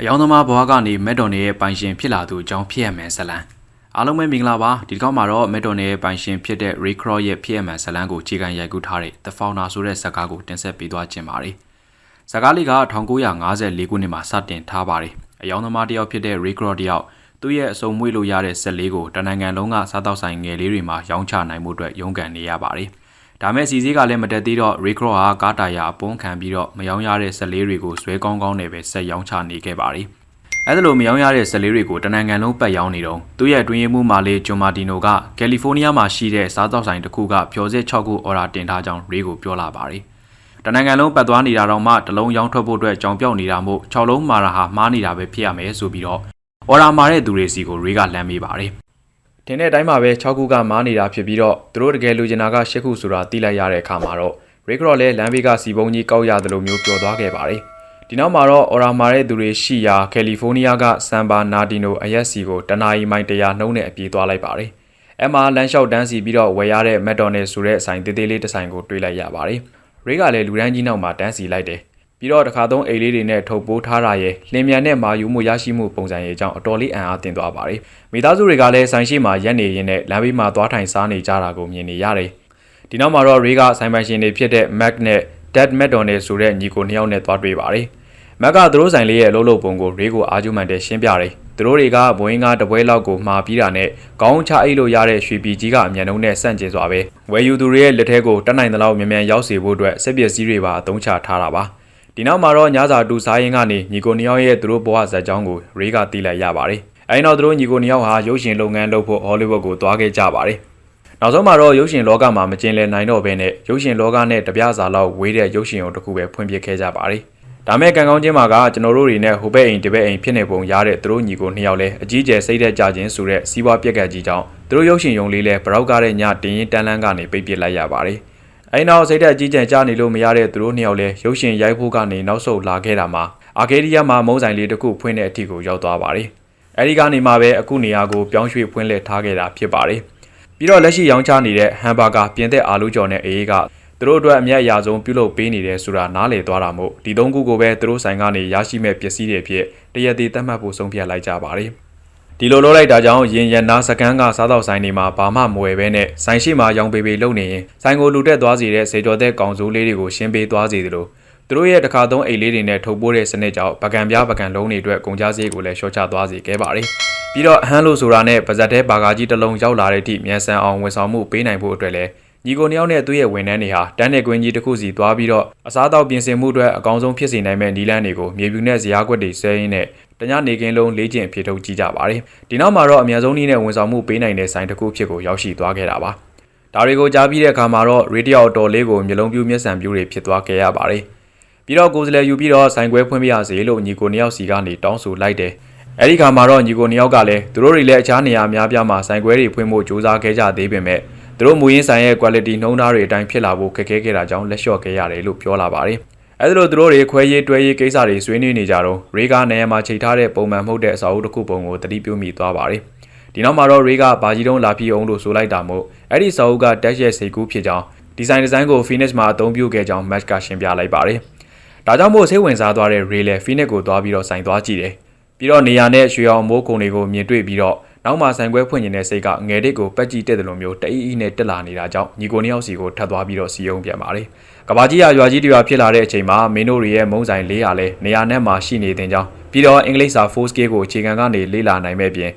အယောင်သမားဘွားကနေမက်ဒွန်နယ်ရဲ့ပိုင်ရှင်ဖြစ်လာသူအကြောင်းဖြစ်ရမယ်ဇလန်အားလုံးပဲမင်္ဂလာပါဒီတစ်ခေါက်မှာတော့မက်ဒွန်နယ်ရဲ့ပိုင်ရှင်ဖြစ်တဲ့ Ray Kroc ရဲ့ဖြစ်ရမယ်ဇလန်ကိုခြေခံရိုက်ကူးထားတဲ့ The Founder ဆိုတဲ့ဇာတ်ကားကိုတင်ဆက်ပေးသွားခြင်းပါတယ်ဇာတ်ကားလေးက1954ခုနှစ်မှာစတင်ထားပါတယ်အယောင်သမားတစ်ယောက်ဖြစ်တဲ့ Ray Kroc တစ်ယောက်သူ့ရဲ့အစုံမွေးလို့ရတဲ့ဇက်လေးကိုတနင်္ဂနွေလုံးကစားတောက်ဆိုင်ငယ်လေးတွေမှာရောင်းချနိုင်မှုအတွက်ရုန်းကန်နေရပါတယ် ဒါမဲ့စီစည်းကလည်းမတက်သေးတော့ Ray Kroc ဟာကားတာယာအပွန်းခံပြီးတော့မယောင်းရတဲ့ဇက်လေးတွေကိုဇွဲကောင်းကောင်းနဲ့ပဲဆက်ရောင်းချနေခဲ့ပါတယ်။အဲဒါလိုမယောင်းရတဲ့ဇက်လေးတွေကိုတနင်္ဂနွေလုံးပတ်ရောင်းနေတော့သူ့ရဲ့အတွင်းရေးမှူးမာလေးဂျွန်မာတီနိုကကယ်လီဖိုးနီးယားမှာရှိတဲ့စားသောက်ဆိုင်တစ်ခုကဖျော်စစ်6ခုအော်ဒါတင်ထားကြောင်း Ray ကိုပြောလာပါတယ်။တနင်္ဂနွေလုံးပတ်သွားနေတာတော့မှတလုံးရောင်းထွက်ဖို့အတွက်ကြောင်ပြောက်နေတာမို့6လုံးမာတာဟာမှားနေတာပဲဖြစ်ရမယ်ဆိုပြီးတော့အော်ဒါမာတဲ့သူတွေစီကို Ray ကလမ်းပေးပါတယ်။ တင်တဲ့အတိုင်းမှာပဲ6ခုကမားနေတာဖြစ်ပြီးတော့သူတို့တကယ်လူကျင်တာက10ခုဆိုတာသိလိုက်ရတဲ့အခါမှာတော့ Ray Kroc လည်းလမ်းဘေးကစီပုံကြီးကောက်ရတယ်လို့မျိုးပြောသွားခဲ့ပါတယ်။ဒီနောက်မှာတော့အော်ရာမာတဲ့သူတွေရှိရာကယ်လီဖိုးနီးယားကဆန်ဘာနာဒီနိုအရက်စီကိုတနာရီမိုင်100နှုန်းနဲ့အပြေးသွားလိုက်ပါတယ်။အဲမှာလမ်းလျှောက်တန်းစီပြီးတော့ဝယ်ရတဲ့မက်ဒွန်နယ်ဆိုတဲ့အဆိုင်တေးသေးလေးတစ်ဆိုင်ကိုတွေးလိုက်ရပါတယ်။ Ray ကလည်းလူတန်းကြီးနောက်မှာတန်းစီလိုက်တယ်။ ပြီးတော့တစ်ခါသုံးအိတ်လေးတွေနဲ့ထုတ်ပိုးထားတာရဲ့လင်းမြန်နဲ့မာယူမှုရရှိမှုပုံစံရဲ့အကြောင်းအတော်လေးအံ့အားသင့်သွားပါတယ်။မိသားစုတွေကလည်းဆိုင်ရှိမှာရက်နေရင်းနဲ့လမ်းဘေးမှာသွားထိုင်စားနေကြတာကိုမြင်နေရတယ်။ဒီနောက်မှာတော့ Ray ကဆိုင်ပိုင်ရှင်တွေဖြစ်တဲ့ Mac နဲ့ Dad McDonald ဆိုတဲ့ညီကိုနှစ်ယောက်နဲ့သွားတွေ့ပါတယ်။ Mac ကသူတို့ဆိုင်လေးရဲ့အလုပ်လုပ်ပုံကို Ray ကိုအားကျမှန်တဲ့ရှင်းပြတယ်။သူတို့တွေကဘိုးရင်းကားတပွဲလောက်ကိုမှာပြီးတာနဲ့ကောင်းချအိတ်လို့ရတဲ့ရွှေပြည်ကြီးကအမြန်နှုံးနဲ့ဆန့်ကျင်စွာပဲဝယ်ယူသူတွေရဲ့လက်ထဲကိုတက်နိုင်တဲ့လောက်မြန်မြန်ရောက်စေဖို့အတွက်စက်ပစ္စည်းတွေပါအသုံးချထားတာပါ။ ဒီနောက်မှာတော့ညစာတူစားရင်ကနေညီကိုနှစ်ယောက်ရဲ့သူတို့ဘဝဇာတ်ကြောင်းကို Ray ကသိလိုက်ရပါတယ်။အဲဒီနောက်သူတို့ညီကိုနှစ်ယောက်ဟာရုပ်ရှင်လုပ်ငန်းလုပ်ဖို့ဟောလိဝုဒ်ကိုသွားခဲ့ကြပါတယ်။နောက်ဆုံးမှာတော့ရုပ်ရှင်လောကမှာမကျင်လည်နိုင်တော့ဘဲနဲ့ရုပ်ရှင်လောကနဲ့တပြားစာလောက်ဝေးတဲ့ရုပ်ရှင်ရုံတစ်ခုပဲဖွင့်ပြခဲ့ကြပါတယ်။ဒါမဲ့ကံကောင်းခြင်းမှာကကျွန်တော်တို့တွေနဲ့ဟိုဘက်အိမ်ဒီဘက်အိမ်ဖြစ်နေပုံရတဲ့သူတို့ညီကိုနှစ်ယောက်လဲအကြီးကျယ်စိတ်သက်ကြခြင်းဆိုတဲ့စီးပွားပြက်ကတ်ကြီးကြောင့်သူတို့ရုပ်ရှင်ရုံလေးလဲဘရောက်ကားတဲ့ညတင်းရင်တန်းလန်းကနေပိတ်ပစ်လိုက်ရပါတယ်။ အဲဒီနောက်စိတ်သက်အကြီးကျယ်ကြားနေလို့မရတဲ့သူတို့နှစ်ယောက်လဲရုပ်ရှင်ရိုက်ဖို့ကနေနောက်ဆုတ်လာခဲ့တာမှာအာကေဒီးယားမှာမုံဆိုင်လေးတစ်ခုဖွင့်တဲ့အထိကိုရောက်သွားပါတယ်။အဲဒီကနေမှပဲအခုနေရာကိုပြောင်းရွှေ့ဖွင့်လှစ်ထားခဲ့တာဖြစ်ပါတယ်။ပြီးတော့လက်ရှိရောင်းချနေတဲ့ဟမ်ဘာဂါပြင်သက်အာလူကျော်နဲ့အေးကသူတို့အတွက်အမျက်အရာဆုံးပြုလုပ်ပေးနေတယ်ဆိုတာနားလည်သွားတာမို့ဒီသုံးခုကိုပဲသူတို့ဆိုင်ကနေရရှိမဲ့ပစ္စည်းတွေဖြစ်တရက်သေးသတ်မှတ်ဖို့ဆုံးဖြတ်လိုက်ကြပါတယ်။ ဒီလိုလုပ်လိုက်တာကြောင့်ရင်ရနာစကန်ကစားတော့ဆိုင်တွေမှာဘာမှမဝယ်ဘဲနဲ့ဆိုင်ရှိမှာရောင်ပေပေလုပ်နေရင်ဆိုင်ကိုလူတက်သွားစေတဲ့စေကျော်တဲ့ကောင်စိုးလေးတွေကိုရှင်းပေးသွားစေသလိုသူတို့ရဲ့တစ်ခါသုံးအိတ်လေးတွေနဲ့ထုတ်ပိုးတဲ့စနစ်ကြောင့်ပကံပြားပကံလုံးတွေအတွက်ကုန်ကြစည်ကိုလည်းရှော့ချသွားစေခဲ့ပါတယ်။ပြီးတော့အဟမ်းလို့ဆိုတာနဲ့ပါဇက်တဲဘာကာကြီးတစ်လုံးရောက်လာတဲ့အထိမြန်ဆန်အောင်ဝန်ဆောင်မှုပေးနိုင်ဖို့အတွက်လည်းညီကိုနှစ်ယောက်နဲ့သူ့ရဲ့ဝန်ထမ်းတွေဟာတန်းတဲ့ကွင်းကြီးတစ်ခုစီသွားပြီးတော့အစားအသောက်ပြင်ဆင်မှုအတွက်အကောင်းဆုံးဖြစ်စေနိုင်မဲ့နီလန်းတွေကိုမြေပြူနဲ့ဇရာခွက်တွေဆဲရင်းနဲ့ တညနေကင်းလုံးလေးကျင်ဖြေထုတ်ကြည့်ကြပါတယ်။ဒီနောက်မှာတော့အများဆုံးနည်းနဲ့ဝန်ဆောင်မှုပေးနိုင်တဲ့ဆိုင်တစ်ခုဖြစ်ကိုရောက်ရှိသွားခဲ့တာပါ။ဒါတွေကိုကြားပြီးတဲ့အခါမှာတော့ရေဒီယိုတော်လေးကိုမျိုးလုံးပြူမျက်စံပြူတွေဖြစ်သွားခဲ့ရပါတယ်။ပြီးတော့ကိုယ်စလဲယူပြီးတော့ဆိုင်ခွဲဖွင့်ပြရစေလို့ညီကိုနှစ်ယောက်စီကနေတောင်းဆိုလိုက်တယ်။အဲဒီခါမှာတော့ညီကိုနှစ်ယောက်ကလည်းသူတို့တွေလည်းအခြားနေရာအများပြားမှာဆိုင်ခွဲတွေဖွင့်ဖို့ကြိုးစားခဲ့ကြသေးပေမဲ့သူတို့မူရင်းဆိုင်ရဲ့ quality နှုံးသားတွေအတိုင်းဖြစ်လာဖို့ခက်ခဲခဲ့တာကြောင့်လက်လျှော့ခဲ့ရတယ်လို့ပြောလာပါတယ်။ အဲဒီလိုသူတို့တွေခွဲရေးတွဲရေးကိစ္စတွေဆွေးနွေးနေကြတော့ရေကာနေရာမှာချိန်ထားတဲ့ပုံမှန်မှုတဲ့အစာအုပ်တစ်ခုပုံကိုတတိပြုမိသွားပါတယ်။ဒီနောက်မှာတော့ရေကဘာကြီးတုံးလာပြီးအောင်လို့ဆိုလိုက်တာမို့အဲ့ဒီစာအုပ်ကတက်ရဲ့စိတ်ကူးဖြစ်ကြောင်းဒီဇိုင်းဒီဇိုင်းကို Phoenix မှာအသုံးပြုခဲ့ကြောင်း Match ကရှင်းပြလိုက်ပါတယ်။ဒါကြောင့်မို့စိတ်ဝင်စားသွားတဲ့ Ray လည်း Phoenix ကိုသွားပြီးတော့ဆိုင်သွားကြည့်တယ်။ပြီးတော့နေရာနဲ့ရွှေအောင်မိုးကုံတွေကိုမြင်တွေ့ပြီးတော့နောက်မှဆိုင်ခွဲဖွင့်နေတဲ့စိတ်ကငယ်တစ်ကိုပက်ကြည့်တဲ့လိုမျိုးတအီးအီးနဲ့တက်လာနေတာကြောင့်ညီကိုနှစ်ယောက်စီကိုထပ်သွားပြီးတော့စီယုံပြန်ပါတယ်။ ကဘာကြီးရရွာကြီးတရွာဖြစ်လာတဲ့အချိန်မှာမင်းတို့ရဲ့မုံဆိုင်လေးရလဲနေရာနဲ့မှရှိနေတဲ့ကြောင်းပြီးတော့အင်္ဂလိပ်စာ4 scale ကိုအခြေခံကနေလေ့လာနိုင်မဲ့ပြင်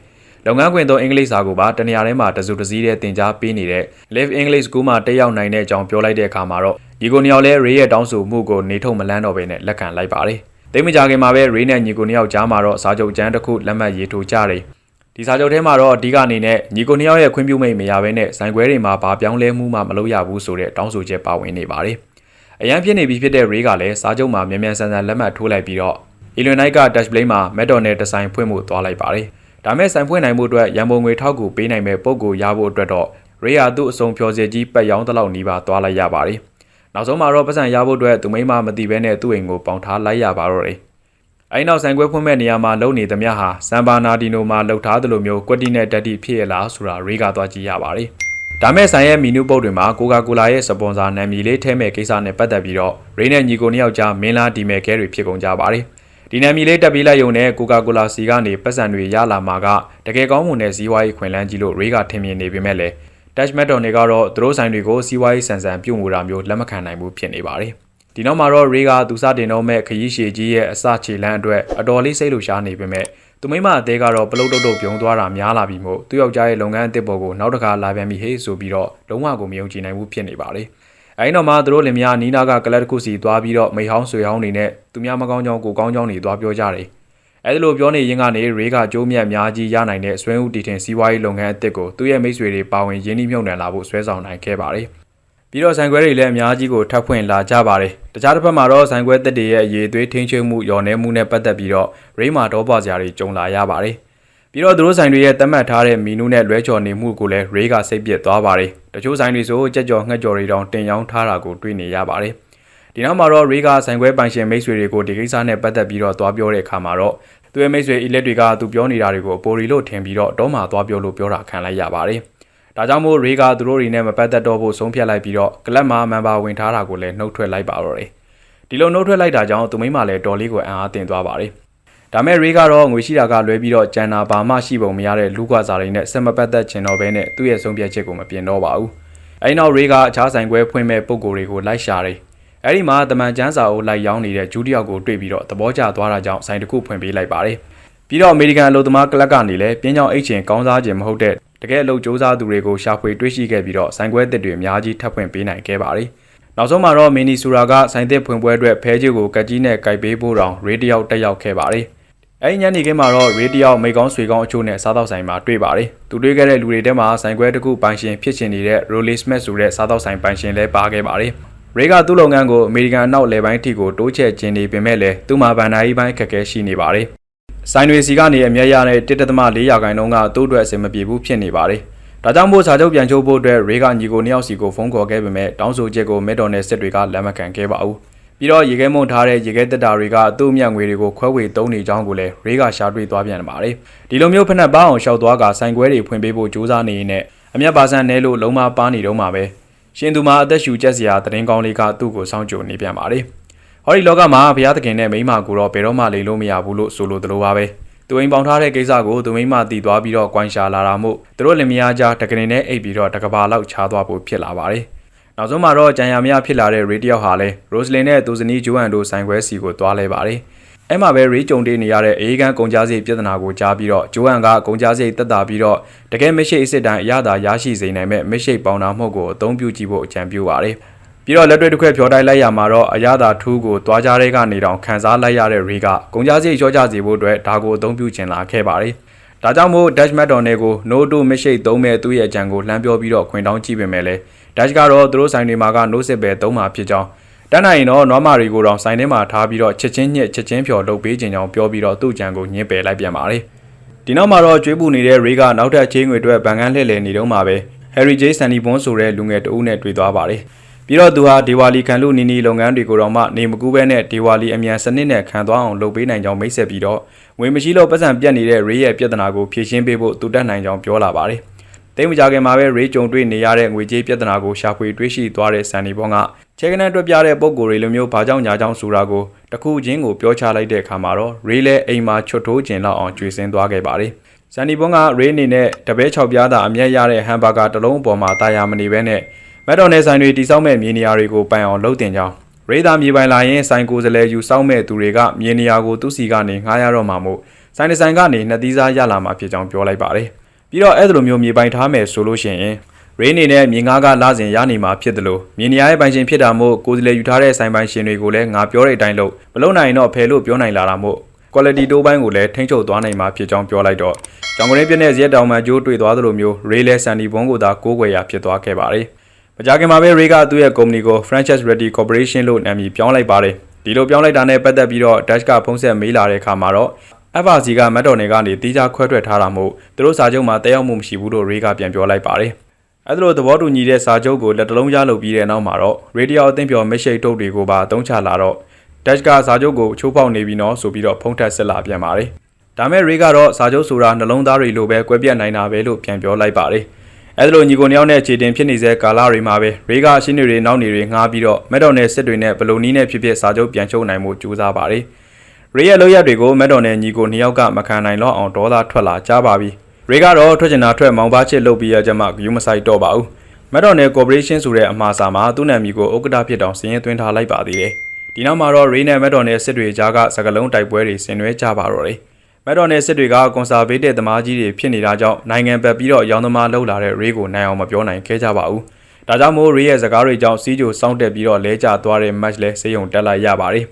လုပ်ငန်းခွင်သောအင်္ဂလိပ်စာကိုပါတနေရာထဲမှာတစုတစည်းတဲ့သင်ကြားပေးနေတဲ့ Live English School မှာတက်ရောက်နိုင်တဲ့အကြောင်းပြောလိုက်တဲ့အခါမှာတော့ညီကိုနှစ်ယောက်လဲ Ray ရဲ့တောင်းဆိုမှုကိုနေထုတ်မလန်းတော့ဘဲနဲ့လက်ခံလိုက်ပါတယ်။တိတ်မကြခင်မှာပဲ Ray နဲ့ညီကိုနှစ်ယောက်ကြားမှာတော့စာချုပ်ကျမ်းတစ်ခုလက်မှတ်ရေးထိုးကြတယ်။ဒီစာချုပ်ထဲမှာတော့အဓိကအနေနဲ့ညီကိုနှစ်ယောက်ရဲ့ခွင့်ပြုမိတ်မရဘဲနဲ့ဇိုင်ခွဲတွေမှာဘာပြောင်းလဲမှုမှမလုပ်ရဘူးဆိုတဲ့တောင်းဆိုချက်ပါဝင်နေပါတယ်။ အရန်ဖြစ်နေပြီဖြစ်တဲ့ Ray ကလည်းစာချုပ်မှာမြန်မြန်ဆန်ဆန်လက်မှတ်ထိုးလိုက်ပြီးတော့ Illinois က Dutch Blade မှာ McDonald ဒီဇိုင်ဖွင့်မှုသွားလိုက်ပါတယ်။ဒါမဲ့ဆိုင်ဖွင့်နိုင်မှုအတွက်ရန်ပုံငွေထောက်ကူပေးနိုင်မဲ့ပုံကိုရဖို့အတွက်တော့ Ray ဟာသူ့အစုံဖြော်စေကြီးပတ်ရောင်းတလောက်နီးပါသွားလိုက်ရပါတယ်။နောက်ဆုံးမှာတော့ပတ်စံရဖို့အတွက်သူမိမမသိဘဲနဲ့သူ့အိမ်ကိုပေါင်ထားလိုက်ရပါတော့တယ်။အဲဒီနောက်ဆိုင်ခွဲဖွင့်မဲ့နေရာမှာလုံနေသမျှဟာစမ်ဘာနာဒီနိုမှာလှုပ်ထားသလိုမျိုးကွက်တီနဲ့တက်တီဖြစ်ရလားဆိုတာရေကသွားကြည့်ရပါတယ်။ ဒါမဲ့ဆိုင်ရဲ့မီနူပုတ်တွေမှာကိုကာကိုလာရဲ့စပွန်ဆာနာမည်လေးထဲမဲ့ကိစ္စနဲ့ပတ်သက်ပြီးတော့ရေနဲ့ညီကိုနှစ်ယောက်ကြားမင်းလားဒီမဲခဲတွေဖြစ်ကုန်ကြပါတယ်။ဒီနာမည်လေးတက်ပြီးလိုက်ရုံနဲ့ကိုကာကိုလာစီကနေပတ်စံတွေရလာမှာကတကယ်ကောင်းမွန်တဲ့ဇီဝရေးခွင်လန်းကြီးလို့ရေကထင်မြင်နေပေမဲ့လည်း Dutch Metal တွေကတော့သူတို့ဆိုင်တွေကိုစီးပွားရေးဆန်ဆန်ပြုတ်မှုတာမျိုးလက်မခံနိုင်ဘူးဖြစ်နေပါတယ်။ဒီနောက်မှာတော့ရေကသူစတင်တော့မဲ့ခရီးရှည်ကြီးရဲ့အစခြေလန်းအတွက်အတော်လေးစိတ်လှရှားနေပေမဲ့ သူမိမအသေးကတော့ပလုတ်တုတ်တုတ်ပြုံသွားတာများလာပြီမို့သူယောက်ျားရဲ့လုပ်ငန်းအသစ်ပေါ်ကိုနောက်တစ်ခါလာပြန်ပြီဟေးဆိုပြီးတော့လုံးဝကိုမယုံကြည်နိုင်ဘူးဖြစ်နေပါတယ်။အဲဒီနောက်မှာသူတို့လင်မယားနီးနာကကလပ်တစ်ခုစီသွားပြီးတော့မိဟောင်းဆွေဟောင်းနေနဲ့သူများမကောင်းကြောင်းကိုကောင်းကြောင်းတွေသွားပြောကြတယ်။အဲဒီလိုပြောနေရင်ကနေရေကကျိုးမြတ်အများကြီးရနိုင်တဲ့ဆွဲဦးတီထင်စီးပွားရေးလုပ်ငန်းအသစ်ကိုသူ့ရဲ့မိတ်ဆွေတွေပါဝင်ရင်းနှီးမြှုပ်နှံလာဖို့ဆွဲဆောင်နိုင်ခဲ့ပါတယ်။ ပြီးတော့ဆိုင်ခွဲတွေလည်းအများကြီးကိုထပ်ဖွင့်လာကြပါတယ်။တခြားတစ်ဖက်မှာတော့ဆိုင်ခွဲသက်တွေရဲ့အရေးသွေးထိန်းချုပ်မှုညော်နေမှုနဲ့ပတ်သက်ပြီးတော့ရိမာတော့ပွားစရာတွေကြုံလာရပါတယ်။ပြီးတော့သူတို့ဆိုင်တွေရဲ့သတ်မှတ်ထားတဲ့မီနူးနဲ့လွဲချော်နေမှုကိုလည်းရေကစိတ်ပြစ်သွားပါတယ်။တချို့ဆိုင်တွေဆိုကြက်ကြော်ငှက်ကြော်တွေတောင်တင်ရောင်းထားတာကိုတွေ့နေရပါတယ်။ဒီနောက်မှာတော့ရေကဆိုင်ခွဲပိုင်ရှင်မိတ်ဆွေတွေကိုဒီကိစ္စနဲ့ပတ်သက်ပြီးတော့သွားပြောတဲ့အခါမှာတော့သူရဲ့မိတ်ဆွေ elect တွေကသူပြောနေတာတွေကိုပိုရီလို့ထင်ပြီးတော့တော့မှသွားပြောလို့ပြောတာခံလိုက်ရပါတယ်။ ဒါကြောင့်မို့ရေကသူတို့တွေနဲ့မပတ်သက်တော့ဖို့ဆုံးဖြတ်လိုက်ပြီးတော့ကလပ်မှာမန်ပါဝင်ထားတာကိုလည်းနှုတ်ထွက်လိုက်ပါတော့တယ်။ဒီလိုနှုတ်ထွက်လိုက်တာကြောင့်သူမိမလည်းတော်လေးကိုအံ့အားသင့်သွားပါတယ်။ဒါမဲ့ရေကတော့ငွေရှိတာကလွဲပြီးတော့ကျန်နာဘာမှရှိပုံမရတဲ့လူကွာစာတွေနဲ့ဆက်မပတ်သက်ချင်တော့ဘဲနဲ့သူ့ရဲ့ဆုံးဖြတ်ချက်ကိုမပြင်တော့ပါဘူး။အဲဒီနောက်ရေကအခြားဆိုင်ခွဲဖွင့်မဲ့ပုံကိုယ်တွေကိုလိုက်ရှာတယ်။အဲဒီမှာတမန်ကျန်းစာအုပ်လိုက်ရောင်းနေတဲ့ဂျူးတယောက်ကိုတွေ့ပြီးတော့သဘောကျသွားတာကြောင့်ဆိုင်တစ်ခုဖွင့်ပေးလိုက်ပါတယ်။ပြီးတော့အမေရိကန်အလုပ်သမားကလပ်ကနေလည်းပြင်းကြောင်အိတ်ချင်ကောင်းစားခြင်းမဟုတ်တဲ့ တကယ်အလုပ်စ조사သူတွေကိုရှာဖွေတွေ့ရှိခဲ့ပြီးတော့ဆိုင်ခွဲတစ်တွေအများကြီးထပ်ဖွင့်ပေးနိုင်ခဲ့ပါတယ်။နောက်ဆုံးမှာတော့မီနီဆူရာကဆိုင်သစ်ဖွင့်ပွဲအတွက်ဖဲကြီးကိုကတ်ကြီးနဲ့ကြိုက်ပေးဖို့တောင်ရေတယောက်တက်ရောက်ခဲ့ပါတယ်။အဲဒီညနေခင်းမှာတော့ရေတယောက်မိကောင်းဆွေကောင်းအချို့နဲ့စားတော့ဆိုင်မှာတွေ့ပါတယ်။သူတွေ့ခဲ့တဲ့လူတွေထဲမှာဆိုင်ခွဲတစ်ခုပိုင်ရှင်ဖြစ်ချင်နေတဲ့ Rolly Smith ဆိုတဲ့စားတော့ဆိုင်ပိုင်ရှင်လည်းပါခဲ့ပါတယ်။ရေကသူ့လုပ်ငန်းကိုအမေရိကန်အနောက်လယ်ပိုင်းထိကိုတိုးချဲ့ခြင်းနေပေမဲ့လည်းသူ့မှာဗန်နာကြီးပိုင်းခက်ခဲရှိနေပါတယ်။ ဆိုင်တွေစီကနေအမျက်ရတဲ့1.4ရာခိုင်နှုန်းကသူ့အတွက်အဆင်မပြေဘူးဖြစ်နေပါတယ်။ဒါကြောင့်မို့စာချုပ်ပြန်ချုပ်ဖို့အတွက်ရေကညီကိုနှစ်ယောက်စီကိုဖုန်းခေါ်ခဲ့ပေမဲ့တောင်းဆိုချက်ကိုမက်ဒေါ်နယ်စစ်တွေကလက်မခံခဲ့ပါဘူး။ပြီးတော့ရေခဲမုံထားတဲ့ရေခဲတက်တာတွေကသူ့မြတ်ငွေတွေကိုခွဲဝေသုံးနေကြောင်းကိုလည်းရေကရှာတွေ့သွားပြန်ပါတယ်။ဒီလိုမျိုးဖက်နှက်ပအောင်ရှောက်သွားကဆိုင်ခွဲတွေဖွင့်ပေးဖို့ကြိုးစားနေရင်နဲ့အမျက်ပါဆန်နဲလို့လုံးမပါနေတော့မှာပဲ။ရှင်သူမှာအသက်ရှူကျက်စရာသတင်းကောင်းလေးကသူ့ကိုစောင့်ကြိုနေပြန်ပါတယ်။ ဟောဒီလောကမှာဘုရားသခင်နဲ့မိန်းမကိုတော့ဘယ်တော့မှလိမ်လို့မရဘူးလို့ဆိုလိုသလိုပါပဲ။သူအိမ်ပေါင်ထားတဲ့ကိစ္စကိုသူမိမတည်သွားပြီးတော့ကွိုင်းရှာလာတာမို့သူတို့လင်မယားကြားတကနေနဲ့အိပ်ပြီးတော့တကဘာလောက်ချားသွားဖို့ဖြစ်လာပါတယ်။နောက်ဆုံးမှာတော့ကြံရမရဖြစ်လာတဲ့ရေတယောက်ဟာလည်းရိုစလင်နဲ့သူဇနီးဂျိုအန်တို့ဆိုင်ခွဲစီကိုသွားလဲပါတယ်။အဲ့မှာပဲရေကြုံတေးနေရတဲ့အေးကန်ကုန်ကြစည်ပြဿနာကိုကြားပြီးတော့ဂျိုအန်ကကုန်ကြစည်တက်တာပြီးတော့တကယ်မရှိအစ်စ်တိုင်းအရသာရရှိစေနိုင်မဲ့မရှိပေါင်တာမှုကိုအသုံးပြုကြည့်ဖို့အကြံပြုပါတယ်။ ပြီးတော့လက်တွေ့တစ်ခွက်ဖြောတိုက်လိုက်ရမှာတော့အရသာထူးကိုသွားကြတဲ့ကနေတောင်ခန်းစားလိုက်ရတဲ့ရီကကုန်ကြစည်လျှော့ချစေဖို့အတွက်ဒါကိုအသုံးပြုချင်လာခဲ့ပါတယ်။ဒါကြောင့်မို့ Dutch McDonald ကို no to မရှိသုံးမဲ့သူ့ရဲ့အကြံကိုလှမ်းပြောပြီးတော့ခွင်တောင်းကြည့်ပေမဲ့လည်း Dutch ကတော့သူတို့ဆိုင်တွေမှာက no စစ်ပဲသုံးမှာဖြစ်ကြောင်းတန်းနိုင်ရင်တော့နွားမာရီကိုတော့ဆိုင်ထဲမှာထားပြီးတော့ချက်ချင်းညက်ချက်ချင်းဖြော်လုပ်ပေးခြင်းကြောင့်ပြောပြီးတော့သူ့ကြံကိုညှင်းပယ်လိုက်ပြန်ပါတယ်။ဒီနောက်မှာတော့ကျွေးပူနေတဲ့ရီကနောက်ထပ်ချင်းငွေအတွက်ဗန်ကန်းလှည့်လည်နေတော့မှာပဲ Harry J Sandy Bond ဆိုတဲ့လူငယ်တဦးနဲ့တွေ့သွားပါတယ်။ ပြီးတော့သူဟာဒေဝါလီခံလူနီနီလုပ်ငန်းတွေကိုတော့မှနေမကူးပဲနဲ့ဒေဝါလီအမြန်စနစ်နဲ့ခံသွားအောင်လုပ်ပေးနိုင်ကြောင်းမိတ်ဆက်ပြီးတော့ငွေမရှိလို့ပတ်စံပြတ်နေတဲ့ Ray ရဲ့ပြဿနာကိုဖြေရှင်းပေးဖို့သူတက်နိုင်ကြောင်းပြောလာပါတယ်။တိတ်မကြခင်မှာပဲ Ray ကြုံတွေ့နေရတဲ့ငွေကြေးပြဿနာကိုရှာဖွေတွေ့ရှိသွားတဲ့ဆန်နီဘောကချေကနန်တွက်ပြတဲ့ပုံကိုယ်တွေလိုမျိုးဘာကြောင့်ညာကြောင့်ဆိုတာကိုတခုချင်းကိုပြောချလိုက်တဲ့အခါမှာတော့ Ray လည်းအိမ်မှာချွတ်ထိုးခြင်းလောက်အောင်ကြွေစင်းသွားခဲ့ပါတယ်။ဆန်နီဘွန်က Ray အနေနဲ့တပည့်6ပြားသာအမျက်ရတဲ့ဟမ်ဘာဂါတစ်လုံးအပေါ်မှာတာယာမနေဘဲနဲ့ မက်တော်နယ်ဆိုင်တွေတိစောက်မဲ့မြေနေရာတွေကိုပိုင်အောင်လုပ်တင်ကြောင်းရေဒါမြေပိုင်လာရင်ဆိုင်ကိုယ်စလဲယူစောက်မဲ့သူတွေကမြေနေရာကိုသူ့စီကနေငှားရတော့မှာမို့ဆိုင်ဒီဇိုင်ကနေနှစ်သီးစားရလာမှာဖြစ်ကြောင်းပြောလိုက်ပါတယ်ပြီးတော့အဲ့လိုမျိုးမြေပိုင်ထားမယ်ဆိုလို့ရှိရင်ရေနေနဲ့မြေငါးကလာစဉ်ရနေမှာဖြစ်တယ်လို့မြေနေရာရဲ့ပိုင်ရှင်ဖြစ်တာမို့ကိုယ်စလဲယူထားတဲ့ဆိုင်ပိုင်ရှင်တွေကိုလည်းငါပြောတဲ့အတိုင်းလို့မလုံနိုင်တော့ဖယ်လို့ပြောနိုင်လာတာမို့ quality တိုးပိုင်းကိုလည်းထိန်းချုပ်သွားနိုင်မှာဖြစ်ကြောင်းပြောလိုက်တော့ကြောင်ကလေးပြည့်တဲ့ရက်တောင်မှကျိုးတွေ့သွားသလိုမျိုးရေလဲဆန်ဒီဘုံကိုသာကိုးကွယ်ရာဖြစ်သွားခဲ့ပါတယ်။ မကြခင်မှာပဲ Ray ကသူ့ရဲ့ကုမ္ပဏီကို Franchise Ready Corporation လို့နာမည်ပြောင်းလိုက်ပါတယ်ဒီလိုပြောင်းလိုက်တာနဲ့ပတ်သက်ပြီးတော့ Dash ကဖုန်းဆက်မေးလာတဲ့အခါမှာတော့ FRC ကမက်တော်နယ်ကနေတီးခြားခွဲထွက်ထားတာမို့သူတို့စာချုပ်မှာတက်ရောက်မှုမရှိဘူးလို့ Ray ကပြန်ပြောလိုက်ပါတယ်အဲ့ဒါလိုသဘောတူညီတဲ့စာချုပ်ကိုလက်တလုံးရလုပ်ပြီးတဲ့နောက်မှာတော့ Radio အသင်းပြော message တုပ်တွေကိုပါအသုံးချလာတော့ Dash ကစာချုပ်ကိုချိုးဖောက်နေပြီနော်ဆိုပြီးတော့ဖုန်းထက်ဆက်လာပြန်ပါတယ်ဒါမဲ့ Ray ကတော့စာချုပ်ဆိုတာနှလုံးသားတွေလိုပဲကွဲပြတ်နိုင်တာပဲလို့ပြန်ပြောလိုက်ပါတယ် အဲဒါလိုညီကိုနှစ်ယောက်နဲ့အခြေတင်ဖြစ်နေစေကာလတွေမှာပဲရေကအရှင်းတွေနောက်နေတွေငှားပြီးတော့မက်တော်နယ်စစ်တွေနဲ့ဘလိုနီးနဲ့ဖြစ်ဖြစ်စာချုပ်ပြန်ချုပ်နိုင်မှုကြိုးစားပါတယ်ရေရဲ့လောက်ရက်တွေကိုမက်တော်နဲ့ညီကိုနှစ်ယောက်ကမခံနိုင်တော့အောင်ဒေါသထွက်လာကြပါပြီရေကတော့ထွက်ချင်တာထွက်မောင်ပါချစ်လုပ်ပြီးရကြမှာဂယူမဆိုင်တော့ပါဘူးမက်တော်နဲ့ကော်ပိုရေးရှင်းဆိုတဲ့အမှားစာမှာသူ့နာမည်ကိုဥက္ကဋ္ဌဖြစ်တောင်စည်ရင်သွင်းထားလိုက်ပါသေးတယ်ဒီနောက်မှာတော့ရေနဲ့မက်တော်နဲ့စစ်တွေကြားကစကလုံးတိုက်ပွဲတွေဆင်နွှဲကြပါတော့တယ် မက်တော်နဲ့စစ်တွေကကွန်ဆာဗေးတစ်သမားကြီးတွေဖြစ်နေတာကြောင့်နိုင်ငံပတ်ပြီးတော့ရောင်းသမားလှုပ်လာတဲ့ရေကိုနိုင်အောင်မပြောနိုင်ခဲ့ကြပါဘူးဒါကြောင့်မို့ရေရဲ့စကားတွေကြောင့်စီးကြိုစောင့်တက်ပြီးတော့လဲကျသွားတဲ့ match လဲစေယုံတက်လိုက်ရပါတယ်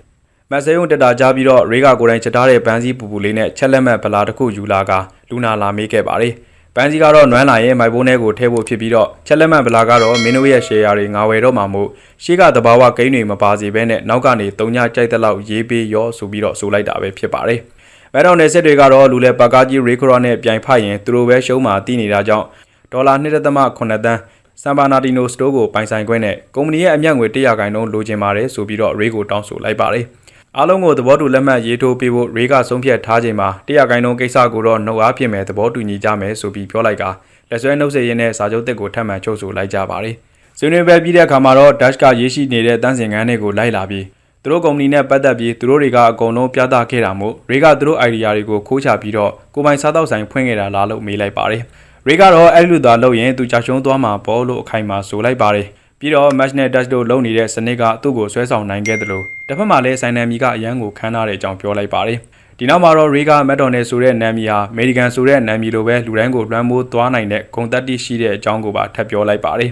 မက်ဆေးုံတက်တာကြားပြီးတော့ရေကကိုယ်တိုင်ချက်ထားတဲ့ပန်းစည်းပူပူလေးနဲ့ချက်လက်မှတ်ဗလာတစ်ခုယူလာကလူနာလာမေးခဲ့ပါတယ်။ပန်းစည်းကတော့နွမ်းလာရင်မိုက်ဘိုးနဲ့ကိုထည့်ဖို့ဖြစ်ပြီးတော့ချက်လက်မှတ်ဗလာကတော့မင်းတို့ရဲ့ရှယ်ယာတွေငါဝယ်တော့မှာမို့ရှေ့ကတဘာဝဂိမ်းတွေမပါစီဘဲနဲ့နောက်ကနေတုံညာကြိုက်တဲ့လောက်ရေးပေးရောဆိုပြီးတော့ဆိုလိုက်တာပဲဖြစ်ပါတယ်။ မဲတော်နယ်စစ်တွေကတော့လူလဲပါကားကြီးရေခရော့နဲ့ပြိုင်ဖတ်ရင်သူတို့ပဲရှုံးမှတီးနေတာကြောင့်ဒေါ်လာ1.8တန်းဆမ်ဘာနာတီနိုစတိုးကိုပိုင်ဆိုင်ခွင့်နဲ့ကုမ္ပဏီရဲ့အမြတ်ငွေ100ခိုင်နှုန်းလိုချင်ပါတယ်ဆိုပြီးတော့ရေကိုတောင်းဆိုလိုက်ပါတယ်။အားလုံးကိုသဘောတူလက်မှတ်ရေးထိုးပေးဖို့ရေကဆုံးဖြတ်ထားချိန်မှာတရားကိုင်းလုံးကိစ္စကိုတော့နှုတ်အားဖြစ်မဲ့သဘောတူညီကြမယ်ဆိုပြီးပြောလိုက်ကလက်ဆွဲနှုတ်ဆက်ရင်းနဲ့စာချုပ်တက်ကိုထပ်မံချုပ်ဆိုလိုက်ကြပါတယ်။ဆွေးနွေးပွဲပြီးတဲ့အခါမှာတော့ Dash ကရေးရှိနေတဲ့တန်းစင်ကန်းတွေကိုလိုက်လာပြီး သူတို့ကုမ္ပဏီနဲ့ပတ်သက်ပြီးသူတို့တွေကအကုန်လုံးပြသခဲ့တာမို့ရေကသူတို့ idea တွေကိုခိုးချပြီးတော့ကိုပိုင်စားတော့ဆိုင်ဖွင့်ခဲ့တာလားလို့မေးလိုက်ပါတယ်။ရေကတော့အဲ့လိုသာလုပ်ရင်သူကြာရှုံးသွားမှာပေါ့လို့အခိုင်အမာဆိုလိုက်ပါတယ်။ပြီးတော့ match နဲ့ touch တို့လုံနေတဲ့စနစ်ကသူ့ကိုဆွဲဆောင်နိုင်ခဲ့တယ်လို့တစ်ဖက်မှာလည်းဆိုင်နယ်မီကအရန်ကိုခန်းထားတဲ့အကြောင်းပြောလိုက်ပါတယ်ဒီနောက်မှာတော့ Riga McDonald ဆိုတဲ့နာမည်ဟာ American ဆိုတဲ့နာမည်လိုပဲလူတိုင်းကိုလွှမ်းမိုးသွားနိုင်တဲ့ဂုဏ်သက်တရှိတဲ့အကြောင်းကိုပါထပ်ပြောလိုက်ပါတယ်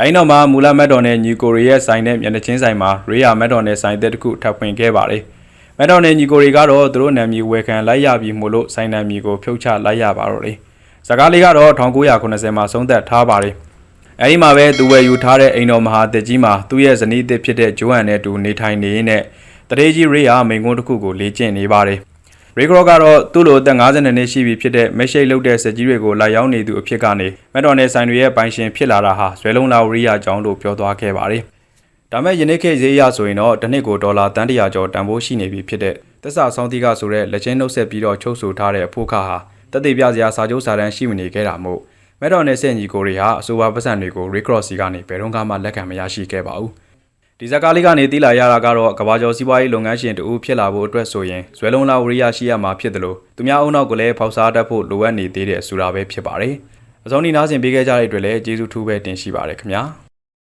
အဲဒီနောက်မှာမူလ McDonald ညီကိုရီရဲ့ဆိုင်နဲ့မျက်နှာချင်းဆိုင်မှာ Ria McDonald ဆိုင်တဲ့တစ်ခုထပ်ဖွင့်ခဲ့ပါတယ် McDonald ညီကိုရီကတော့သူတို့နာမည်ဝယ်ခံလိုက်ရပြီးမို့လို့ဆိုင်နာမည်ကိုဖြုတ်ချလိုက်ရပါတော့တယ်ဇာကားလေးကတော့1980မှာဆုံးသက်ထားပါတယ်အဲဒီမှာပဲသူဝယ်ယူထားတဲ့အိမ်တော်မဟာတစ်ကြီးမှာသူ့ရဲ့ဇနီးသစ်ဖြစ်တဲ့ဂျိုဟန်နဲ့တူနေထိုင်နေရင်းနဲ့တရေကြီးရေယာမိန်ကွန်းတစ်ခုကိုလေ့ကျင့်နေပါတယ်။ ရေဂရော့ကတော့သူ့လိုအသက်50နှစ်ရှိပြီဖြစ်တဲ့မက်ရှိတ်လုတ်တဲ့စက်ကြီးတွေကိုလာရောက်နေသူအဖြစ်ကနေမက်တော်နယ်ဆိုင်တွေရဲ့ပိုင်ရှင်ဖြစ်လာတာဟာဇွဲလုံးလာဝရိယကြောင်းလို့ပြောသွားခဲ့ပါတယ်။ဒါမဲ့ယနေ့ခေတ်ဈေးအရဆိုရင်တော့တစ်နှစ်ကိုဒေါ်လာတန်တရာကျော်တန်ဖိုးရှိနေပြီဖြစ်တဲ့သက်စာဆောင်းတီးကဆိုတဲ့လက်ချင်းနှုတ်ဆက်ပြီးတော့ချုပ်ဆိုထားတဲ့အဖို့ခါဟာတက်သေးပြစရာစာချုပ်စာတမ်းရှိမနေခဲ့တာမို့မဲတော်နယ်ဆက်ညီကိုတွေဟာအဆိုပါပတ်စံတွေကို Recross စီကနေဘယ်တော့မှလက်ခံမရရှိခဲ့ပါဘူး။ ဒီဇက်ကားလေးကနေတီးလာရတာကတော့ကဘာကျော်စီးပွားရေးလုပ်ငန်းရှင်တူဖြစ်လာဖို့အတွက်ဆိုရင်ဇွဲလုံးလာဝရိယရှိရမှာဖြစ်တယ်လို့သူများအုံနောက်ကိုလည်းဖောက်စားတတ်ဖို့လိုအပ်နေသေးတဲ့ဆိုတာပဲဖြစ်ပါတယ်။အစုံဒီနားဆင်ပေးခဲ့ကြတဲ့အတွက်လည်းကျေးဇူးထူးပဲတင်ရှိပါတယ်ခင်ဗျာ။